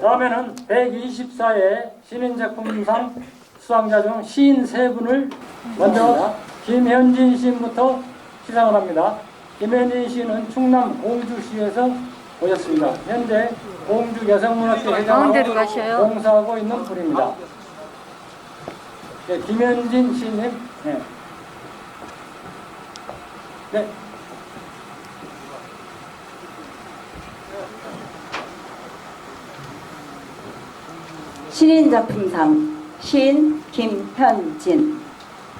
다음에는 124회 시민작품상 수상자 중 시인 세 분을 먼저 김현진 시인부터 시상을 합니다. 김현진 시인은 충남 공주시에서 오셨습니다. 현재 공주 여성문학회 회장으로. 봉사하고 있는 분입니다. 네, 김현진 시인님. 네. 네. 신인 작품상 시인 김현진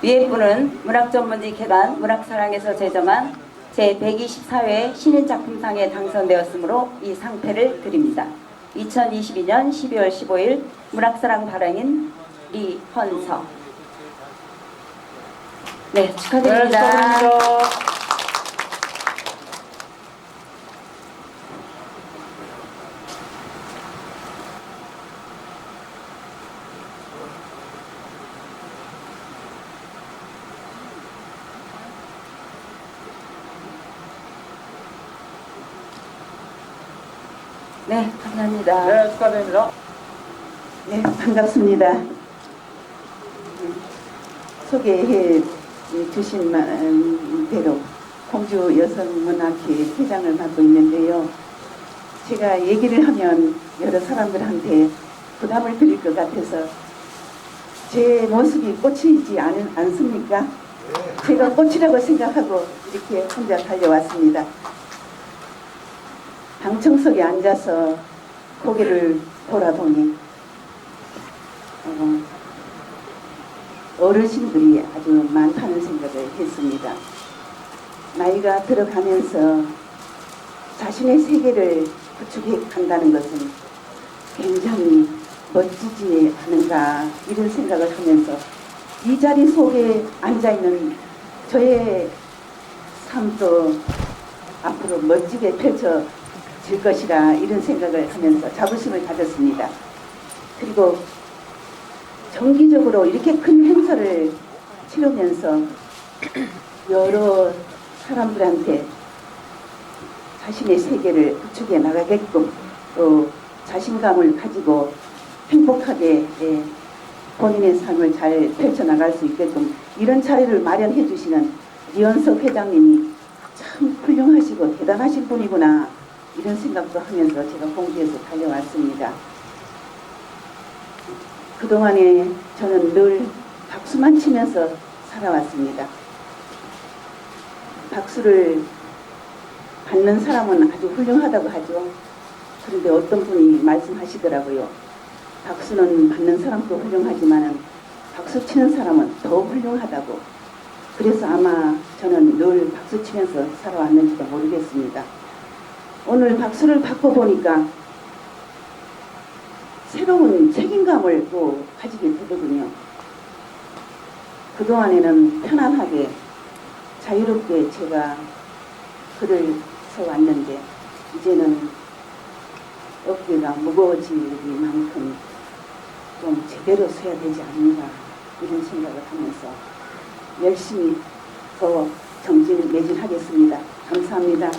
위에 분은 문학전문지회관 문학사랑에서 제정한 제124회 신인작품상에 당선되었으므로 이 상패를 드립니다. 2022년 12월 15일 문학사랑 발행인 리헌서 네 네, 축하드립니다. 축하드립니다. 네 감사합니다. 네, 축하드립니다. 네, 반갑습니다. 소개해 주신 대로 공주 여성문학회 회장을 맡고 있는데요. 제가 얘기를 하면 여러 사람들한테 부담을 드릴 것 같아서 제 모습이 꽃이지 않, 않습니까? 제가 꽃이라고 생각하고 이렇게 혼자 달려왔습니다. 방청석에 앉아서 고개를 돌아보니 어, 어르신들이 아주 많다는 생각을 했습니다. 나이가 들어가면서 자신의 세계를 구축해 간다는 것은 굉장히 멋지지 않은가 이런 생각을 하면서 이 자리 속에 앉아 있는 저의 삶도 앞으로 멋지게 펼쳐 질 것이라 이런 생각을 하면서 자부심을 가졌습니다. 그리고 정기적으로 이렇게 큰 행사를 치르면서 여러 사람들한테 자신의 세계를 구축해 나가게끔 또 자신감을 가지고 행복하게 예, 본인의 삶을 잘 펼쳐나갈 수 있게끔 이런 자리를 마련해 주시는 이현석 회장님이 참 훌륭하시고 대단하신 분이구나 이런 생각도 하면서 제가 공주에서 달려왔습니다. 그동안에 저는 늘 박수만 치면서 살아왔습니다. 박수를 받는 사람은 아주 훌륭하다고 하죠. 그런데 어떤 분이 말씀하시더라고요. 박수는 받는 사람도 훌륭하지만 박수 치는 사람은 더 훌륭하다고. 그래서 아마 저는 늘 박수 치면서 살아왔는지도 모르겠습니다. 오늘 박수를 받고 보니까 새로운 책임감을 또 가지게 되거든요. 그동안에는 편안하게 자유롭게 제가 글을 써왔는데 이제는 어깨가 무거워지기만큼 좀 제대로 써야 되지 않는가 이런 생각을 하면서 열심히 더 정진을 매진하겠습니다. 감사합니다.